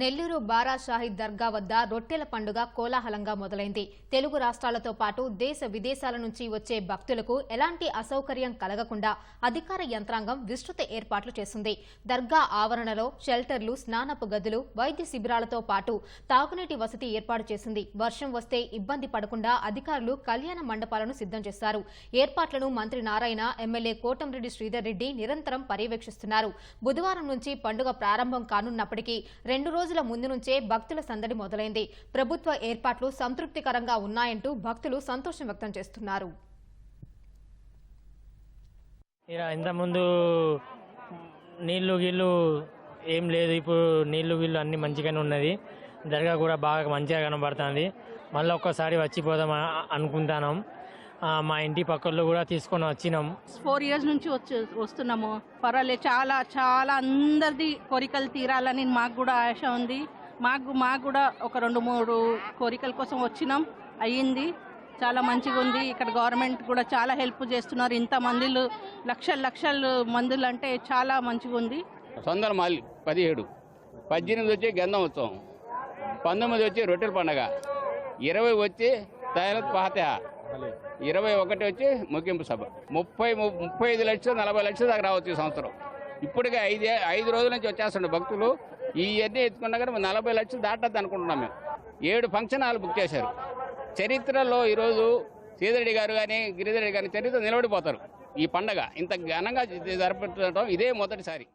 నెల్లూరు బారా షాహిద్ దర్గా వద్ద రొట్టెల పండుగ కోలాహలంగా మొదలైంది. తెలుగు రాష్ట్రాలతో పాటు దేశ విదేశాల నుంచి వచ్చే భక్తులకు ఎలాంటి అసౌకర్యం కలగకుండా అధికార యంత్రాంగం విస్తృత ఏర్పాట్లు చేసింది. దర్గా ఆవరణలో షెల్టర్లు స్నానపు గదులు వైద్య శిబిరాలతో పాటు తాగునీటి వసతి ఏర్పాటు చేసింది. వర్షం వస్తే ఇబ్బంది పడకుండా అధికారులు కళ్యాణ మండపాలను సిద్ధం చేశారు. ఏర్పాట్లను మంత్రి నారాయణ ఎమ్మెల్యే కోటంరెడ్డి శ్రీధర్ రెడ్డి నిరంతరం పర్యవేక్షిస్తున్నారు. బుధవారం నుంచి పండుగ ప్రారంభం కానున్నప్పటికీ రెండు రోజుల ముందు నుంచే భక్తుల సందడి మొదలైంది. ప్రభుత్వ ఏర్పాట్లు సంతృప్తికరంగా ఉన్నాయంటూ భక్తులు సంతోషం వ్యక్తం చేస్తున్నారు. ఇంతకుముందు నీళ్ళు గీళ్ళు ఏం లేదు. ఇప్పుడు నీళ్ళు గీళ్ళు అన్ని మంచిగానే ఉన్నది. దర్గా కూడా బాగా మంచిగా కనబడుతుంది. మళ్ళీ ఒక్కసారి వచ్చిపోదాం అనుకుంటాను మా ఇంటి పక్కల్లో కూడా తీసుకొని వచ్చినాం. ఫోర్ ఇయర్స్ నుంచి వచ్చి వస్తున్నాము. పర్వాలేదు చాలా చాలా అందరిది కోరికలు తీరాలని మాకు కూడా ఆశ ఉంది. మాకు మాకు కూడా ఒక రెండు మూడు కోరికల కోసం వచ్చినాం. అయ్యింది. చాలా మంచిగా ఉంది. ఇక్కడ గవర్నమెంట్ కూడా చాలా హెల్ప్ చేస్తున్నారు. ఇంత మందిలు లక్షల లక్షలు మందులు అంటే చాలా మంచిగా ఉంది. సొందల మాలి పదిహేడు. పద్దెనిమిది వచ్చి గంధం ఉత్సవం. పంతొమ్మిది వచ్చి రొట్టెల పండగ. ఇరవై వచ్చి తయారత్ పాతహ. ఇరవై ఒకటి వచ్చి ముగింపు సభ. ముప్పై ము- ముప్పై ఐదు లక్షలు నలభై లక్షలు దాకా రావచ్చు ఈ సంవత్సరం. ఇప్పటికే ఐదు ఐదు రోజుల నుంచి వచ్చేస్తుండే భక్తులు. ఇవన్నీ ఎత్తుకున్నా కానీ నలభై లక్షలు దాటద్దు అనుకుంటున్నాం మేము. ఏడు ఫంక్షన్ హాల్ బుక్ చేశారు. చరిత్రలో ఈరోజు సీదరెడ్డి గారు కానీ గిరిధరెడ్డి గారి చరిత్ర నిలబడిపోతారు. ఈ పండగ ఇంత ఘనంగా జరుపుతుండటం ఇదే మొదటిసారి.